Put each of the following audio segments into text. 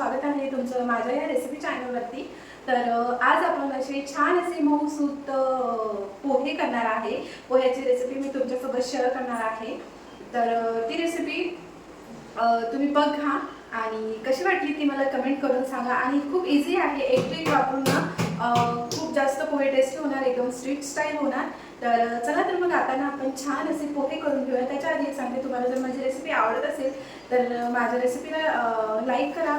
स्वागत आहे तुमचं माझ्या या रेसिपी चॅनलवरती तर आज आपण असे छान असे मऊसूत पोहे करणार आहे. पोह्याची रेसिपी मी तुमच्यासोबत शेअर करणार आहे. तर ती रेसिपी तुम्ही बघा आणि कशी वाटली ती मला कमेंट करून सांगा. आणि खूप इझी आहे एक ट्रिक वापरून ना खूप जास्त पोहे टेस्टी होणार एकदम स्ट्रीट स्टाईल होणार. तर चला तर मग आता ना आपण छान असे पोहे करून घेऊया. त्याच्या आधी सांगते तुम्हाला जर माझी रेसिपी आवडत असेल तर माझ्या रेसिपीला लाईक करा.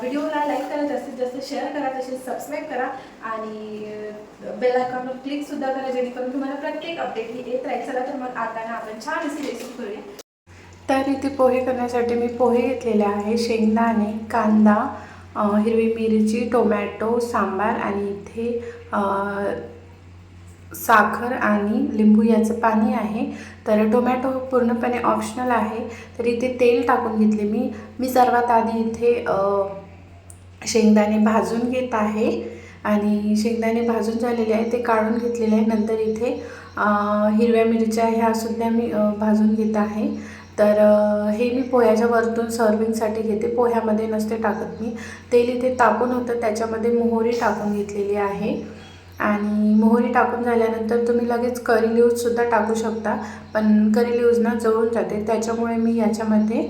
व्हिडिओला लाईक करा जास्तीत जास्त शेअर करा तसेच सबस्क्राईब करा. आणि बेल आयकॉनवर क्लिक सुद्धा करा जेणेकरून तुम्हाला प्रत्येक अपडेट ही येत राहील. चला तर मग आता ना आपण छान अशी रेसिपी करूया. तर इथे पोहे करण्यासाठी मी पोहे घेतलेले आहे. शेंगदाणे कांदा हिरवी मिरची टोमॅटो सांबार आणि इथे साखर आणि लिंबू याचं पाणी आहे. तर टोमॅटो पूर्णपणे ऑप्शनल आहे. तर इथे तेल टाकून घेतले मी. मी सर्वात आधी इथे शेंगदाणे भाजून घेत आहे. आणि शेंगदाणे भाजून झालेले आहे ते काढून घेतलेले आहे नंतर इथे हिरव्या मिरच्या ह्या सुद्धा मी भाजून घेत आहे. तर हे मी पोह्याच्या वरतून सर्विंगसाठी घेते. पोह्यामध्ये नसते टाकत मी. तेल इथे तापून होतं त्याच्यामध्ये मोहरी टाकून घेतलेली आहे. आणि मोहरी टाकून झाल्यानंतर तुम्ही लगेच करी लिव्जसुद्धा टाकू शकता. पण करी लिव्जना जळून जाते. त्याच्यामुळे मी याच्यामध्ये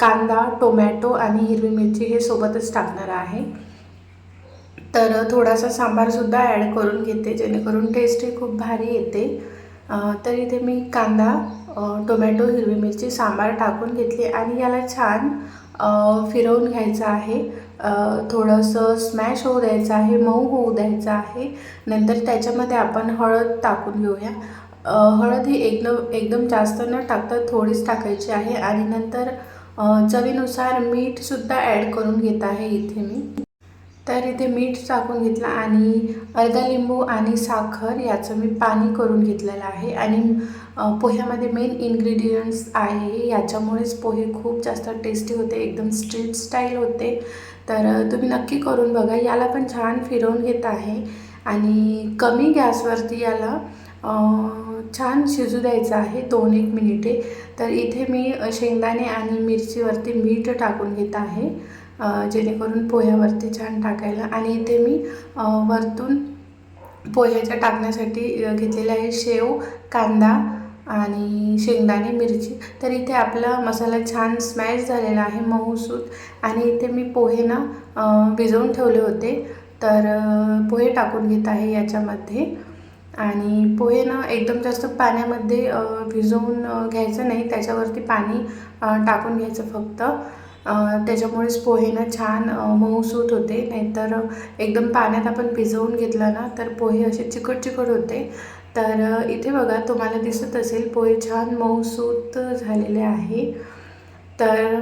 कांदा टोमॅटो आणि हिरवी मिरची हे सोबतच टाकणार आहे. तर थोडासा सांबारसुद्धा ॲड करून घेते जेणेकरून टेस्टही खूप भारी येते. तर इथे मी कांदा टोमॅटो हिरवी मिरची सांबार टाकून घेतली आणि याला छान फिरवून घ्यायचं आहे. थोडंसं स्मॅश होऊ द्यायचं आहे मऊ होऊ द्यायचं आहे. नंतर त्याच्यामध्ये आपण हळद टाकून घेऊया. हळद ही एकदम एकदम जास्त न टाकता थोडीच टाकायची आहे. आणि नंतर चवीनुसार मीठसुद्धा ॲड करून घेत आहे इथे मी. तर इथे मीठ टाकून घेतलं आणि अर्धा लिंबू आणि साखर याचं मी पाणी करून घेतलेलं आहे. आणि पोह्यामध्ये मेन इन्ग्रेडियंट्स आहे. याच्यामुळेच पोहे खूप जास्त टेस्टी होते एकदम स्ट्रीट स्टाईल होते. तर तुम्ही नक्की करून बघा. याला पण छान फिरवून घेत आहे. आणि कमी गॅसवरती याला छान शिजू द्यायचं आहे. दोन एक मिनिटे. तर इथे मी शेंगदाणे आणि मिरचीवरती मीठ टाकून घेत आहे. जेणेकरून पोह्यावरती छान टाकायला. आणि इथे मी वरतून पोह्याच्या टाकण्यासाठी घेतलेले आहे शेव कांदा आणि शेंगदाणे मिरची. तर इथे आपला मसाला छान स्मॅश झालेला आहे मऊसूत आणि इथे मी पोहे ना भिजवून ठेवले होते. तर पोहे टाकून घेत आहे याच्यामध्ये. आणि पोहे ना एकदम जास्त पाण्यामध्ये भिजवून घ्यायचं नाही. त्याच्यावरती पाणी टाकून घ्यायचं फक्त. त्याच्यामुळेच पोहे ना छान अ, मऊसूत होते. नाहीतर एकदम पाण्यात आपण भिजवून घेतलं ना तर पोहे असे चिकट चिकट होते. तर इथे बघा तुम्हाला दिसत असेल पोहे छान मऊसूत झालेले आहे. तर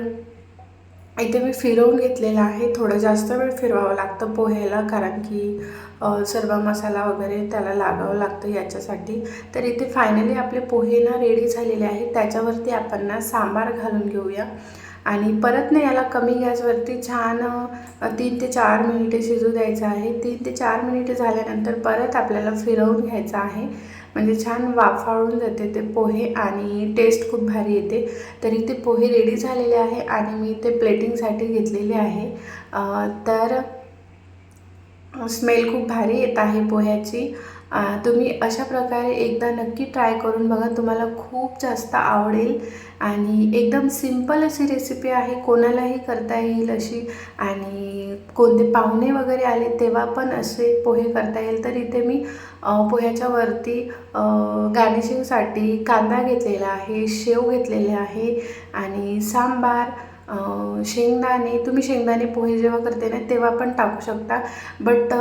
इथे मी फिरवून घेतलेलं आहे. थोडं जास्त वेळ फिरवावं लागतं पोह्याला कारण की सर्व मसाला वगैरे त्याला लागावं लागतं याच्यासाठी. तर इथे फायनली आपले पोहे ना रेडी झालेले आहेत. त्याच्यावरती आपण ना सांबार घालून घेऊया. आणि परत ना याला कमी गॅसवरती छान तीन ते चार मिनिटे शिजू द्यायचं आहे. तीन ते चार मिनिटे झाल्यानंतर परत आपल्याला फिरवून घ्यायचं आहे. म्हणजे छान वाफाळून जाते ते पोहे आणि टेस्ट खूप भारी येते. तरी ते पोहे रेडी झालेले आहे आणि मी ते प्लेटिंगसाठी घेतलेले आहे. तर स्मेल खूप भारी येत आहे पोह्याची. तुम्ही अशा प्रकारे एकदा नक्की ट्राय करून बघा. तुम्हाला खूप जास्त आवडेल. आणि एकदम सिंपल अशी रेसिपी आहे. कोणालाही करता येईल अशी. आणि कोणते पाहुणे वगैरे आले तेव्हा पण असे पोहे करता येईल. तर इथे मी पोह्याच्या वरती गार्निशिंगसाठी कांदा घेतलेला आहे शेव घेतलेले आहे आणि सांबार शेंगदाणे. तुम्ही शेंगदाणे पोहे जेव्हा करते ना तेव्हा पण टाकू शकता. बट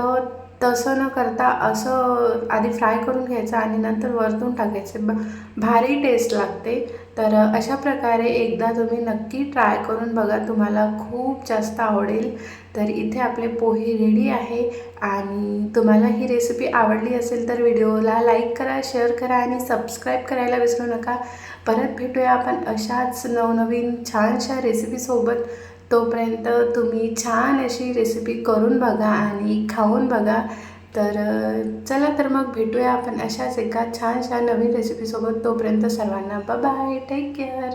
तसं न करता असं आधी फ्राय करून घ्यायचं आणि नंतर वरतून टाकायचे. ब भारी टेस्ट लागते. तर अशा प्रकारे एकदा तुम्ही नक्की ट्राय करून बघा. तुम्हाला खूप जास्त आवडेल. तर इथे आपले पोहे रेडी आहे. आणि तुम्हाला ही रेसिपी आवडली असेल तर व्हिडिओला लाईक करा शेअर करा आणि सबस्क्राईब करायला विसरू नका. परत भेटूया आपण अशाच नवनवीन छानशा रेसिपीसोबत तोपर्यंत तुम्ही छान अशी रेसिपी करून बघा आणि खाऊन बघा. तर चला तर मग भेटूया आपण अशाच एका छानशा नवीन रेसिपीसोबत तोपर्यंत सर्वांना बाय टेक केअर